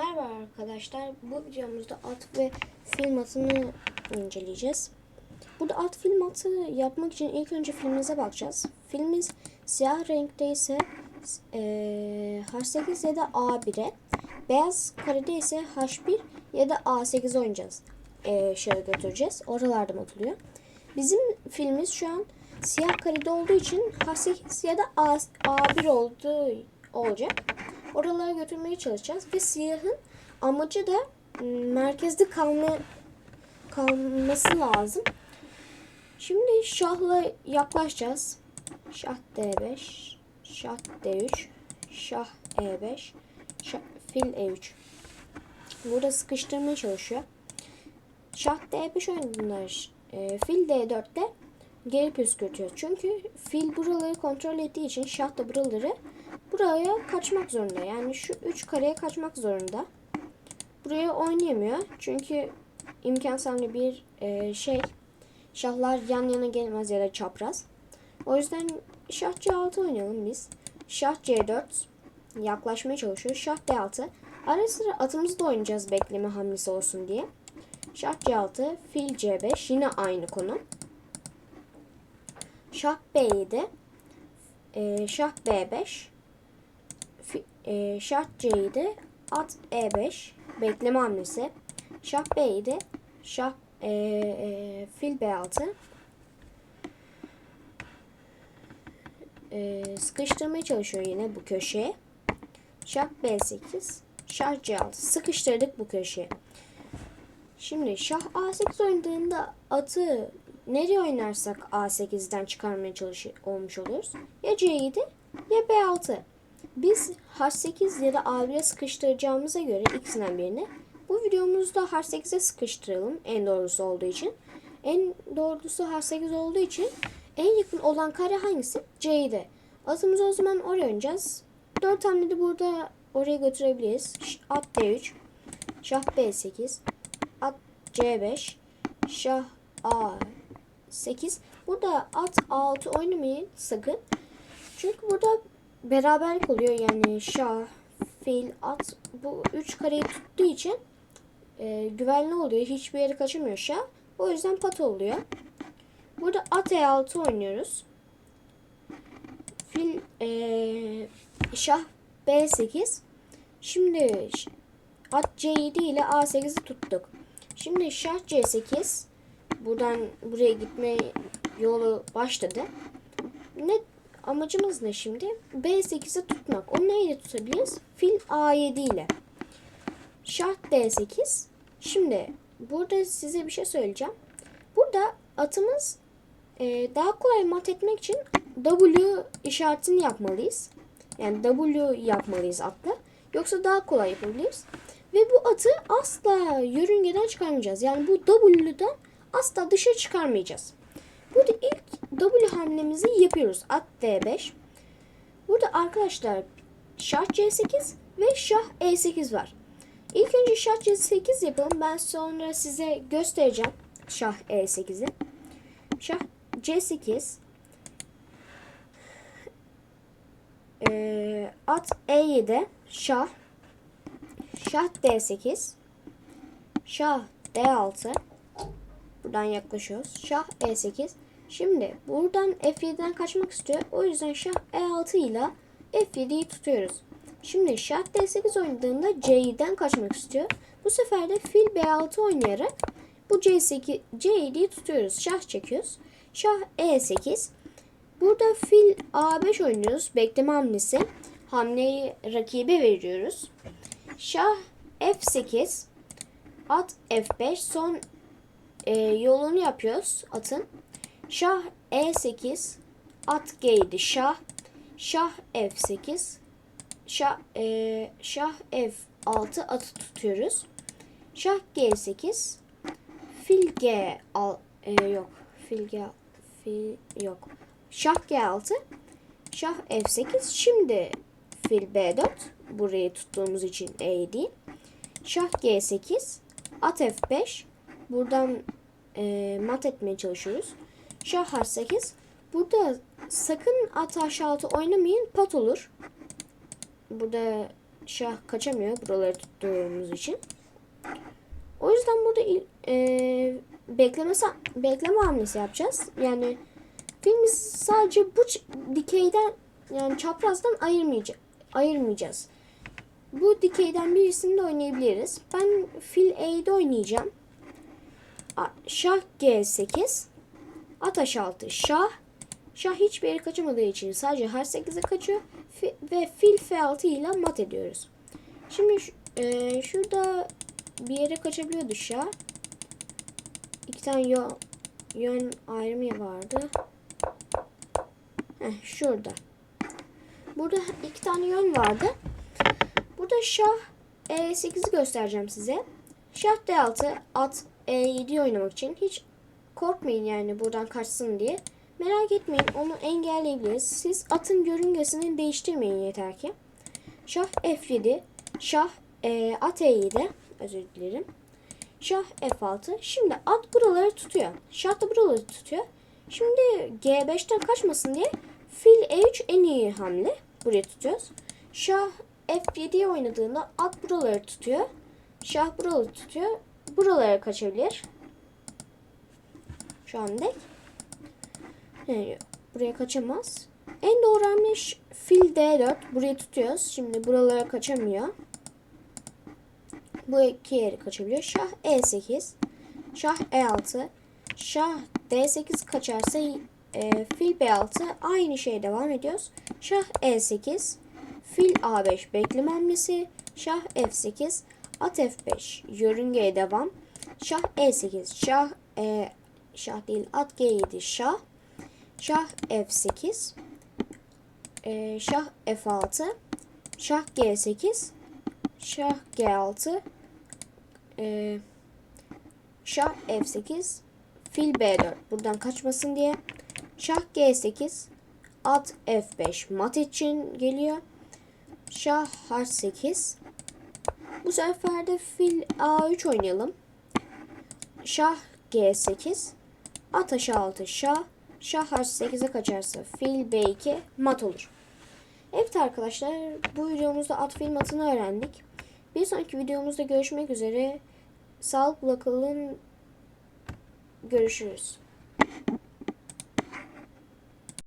Merhaba arkadaşlar. Bu videomuzda at ve film atını inceleyeceğiz. Burada at film atı yapmak için ilk önce filmimize bakacağız. Filmimiz siyah renkte ise eee, H8 ya da A1'e, beyaz karede ise H1 ya da A8 oynayacağız. Eee şöyle götüreceğiz. Oralarda atılıyor. Bizim filmimiz şu an siyah karede olduğu için H8 ya da A, A1 olduğu olacak. Oralara götürmeye çalışacağız ve siyahın amacı da m, merkezde kalma kalması lazım. Şimdi şahla yaklaşacağız. Şah D5, şah D3, şah E5, şah, fil E3. Burada sıkıştırmaya çalışıyor. Şah D5 oynadığında e, fil D4'te geri püskürtüyor. Çünkü fil buraları kontrol ettiği için şah da buraları buraya kaçmak zorunda. Yani şu üç kareye kaçmak zorunda. Buraya oynayamıyor. Çünkü imkansal bir e, şey. Şahlar yan yana gelmez ya da çapraz. O yüzden şah C6 oynayalım biz. Şah C4 yaklaşmaya çalışıyor. Şah D6. Ara sıra atımızı da oynayacağız bekleme hamlesi olsun diye. Şah C6, fil C5 yine aynı konu. Şah B7, e, şah B5, fi- e, şah C7, at E5, bekleme hamlesi. Şah B7, şah e, e, fil B6. E, sıkıştırmaya çalışıyor yine bu köşeye. Şah B8, şah C6. Sıkıştırdık bu köşeye. Şimdi şah A8 oynadığında atı nereye oynarsak A8'den çıkarmaya çalışıyor olmuş oluruz. Ya C7 ya B6. Biz H8 ya da A1'e sıkıştıracağımıza göre ikisinden birini bu videomuzda H8'e sıkıştıralım en doğrusu olduğu için. En doğrusu H8 olduğu için en yakın olan kare hangisi? C7. Atımızı o zaman oraya oynayacağız. 4 hamle de burada oraya götürebiliriz. At D3, şah B8, at C5, şah A8. Burada at A6 oynamayın sakın. Çünkü burada beraberlik oluyor yani şah, fil, at bu üç kareyi tuttuğu için e, güvenli oluyor. Hiçbir yere kaçamıyor şah. O yüzden pat oluyor. Burada at E6 oynuyoruz. Fil e, şah B8. Şimdi at C7 ile A8'i tuttuk. Şimdi şah C8. Buradan buraya gitme yolu başladı. Ne amacımız ne şimdi? B8'i tutmak. Onu neyle tutabiliriz? Fil A7 ile. Şah D8. Şimdi burada size bir şey söyleyeceğim. Burada atımız e, daha kolay mat etmek için W işaretini yapmalıyız. Yani W yapmalıyız atla. Yoksa daha kolay yapabiliriz. Ve bu atı asla yörüngeden çıkarmayacağız. Yani bu W'den asla dışarı çıkarmayacağız. Burada ilk W hamlemizi yapıyoruz. At D5. Burada arkadaşlar şah C8 ve şah E8 var. İlk önce şah C8 yapalım. Ben sonra size göstereceğim şah E8'i. Şah C8 Ee, at E7 şah şah D8 şah D6 buradan yaklaşıyoruz. Şah E8 Şimdi buradan F7'den kaçmak istiyor. O yüzden şah E6 ile F7'yi tutuyoruz. Şimdi şah D8 oynadığında C7'den kaçmak istiyor. Bu sefer de fil B6 oynayarak bu C8 C7'yi tutuyoruz. Şah çekiyoruz. Şah E8 Burada fil A5 oynuyoruz. Bekleme hamlesi. Hamleyi rakibe veriyoruz. Şah F8 At F5 son e, yolunu yapıyoruz atın. Şah E8 At G7 Şah Şah F8 Şah, e, Şah F6 atı tutuyoruz. Şah G8 Fil G al, e, yok. Fil G fil yok. Şah G6 Şah F8 şimdi fil B4 burayı tuttuğumuz için E değil. Şah G8 At F5 buradan e, mat etmeye çalışıyoruz. Şah H8 burada sakın at H6 oynamayın pat olur. Burada şah kaçamıyor buraları tuttuğumuz için. O yüzden burada il- e, bekleme bekleme hamlesi yapacağız. Yani filmi sadece bu dikeyden yani çaprazdan ayırmayacağız. ayırmayacağız. Bu dikeyden birisini de oynayabiliriz. Ben fil E'de oynayacağım. Şah G8. At H6 şah. Şah hiçbir yere kaçamadığı için sadece H8'e kaçıyor. Fi- ve fil F6 ile mat ediyoruz. Şimdi e, şurada bir yere kaçabiliyordu şah. İki tane yön, yön ayrımı vardı. Heh, şurada. Burada iki tane yön vardı. Burada şah E8'i göstereceğim size. Şah D6 at E7 oynamak için hiç korkmayın yani buradan kaçsın diye. Merak etmeyin onu engelleyebiliriz. Siz atın yörüngesini değiştirmeyin yeter ki. Şah F7, şah e, at E7, özür dilerim. Şah F6. Şimdi at buraları tutuyor. Şah da buraları tutuyor. Şimdi G5'ten kaçmasın diye fil E3 en iyi hamle. Buraya tutuyoruz. Şah F7'ye oynadığında at buraları tutuyor. Şah buraları tutuyor. Buralara kaçabilir. Şu an dek. Yani buraya kaçamaz. En doğru hamle fil D4. Burayı tutuyoruz. Şimdi buralara kaçamıyor. Bu iki yeri kaçabiliyor. Şah E8. Şah E6. Şah D8 kaçarsa e, fil B6 aynı şeye devam ediyoruz. Şah E8. Fil A5 bekleme hamlesi. Şah F8. At F5 yörüngeye devam. Şah E8. Şah e, şah değil at G7 şah. Şah F8. e, şah F6. Şah G8. Şah G6. e, şah F8. Fil B4. Buradan kaçmasın diye. Şah G8. At F5 mat için geliyor. Şah H8. Bu sefer de fil A3 oynayalım. Şah G8. At H6 şah. Şah H8'e kaçarsa fil B2 mat olur. Evet arkadaşlar bu videomuzda at fil matını öğrendik. Bir sonraki videomuzda görüşmek üzere. Sağlıkla kalın. Görüşürüz.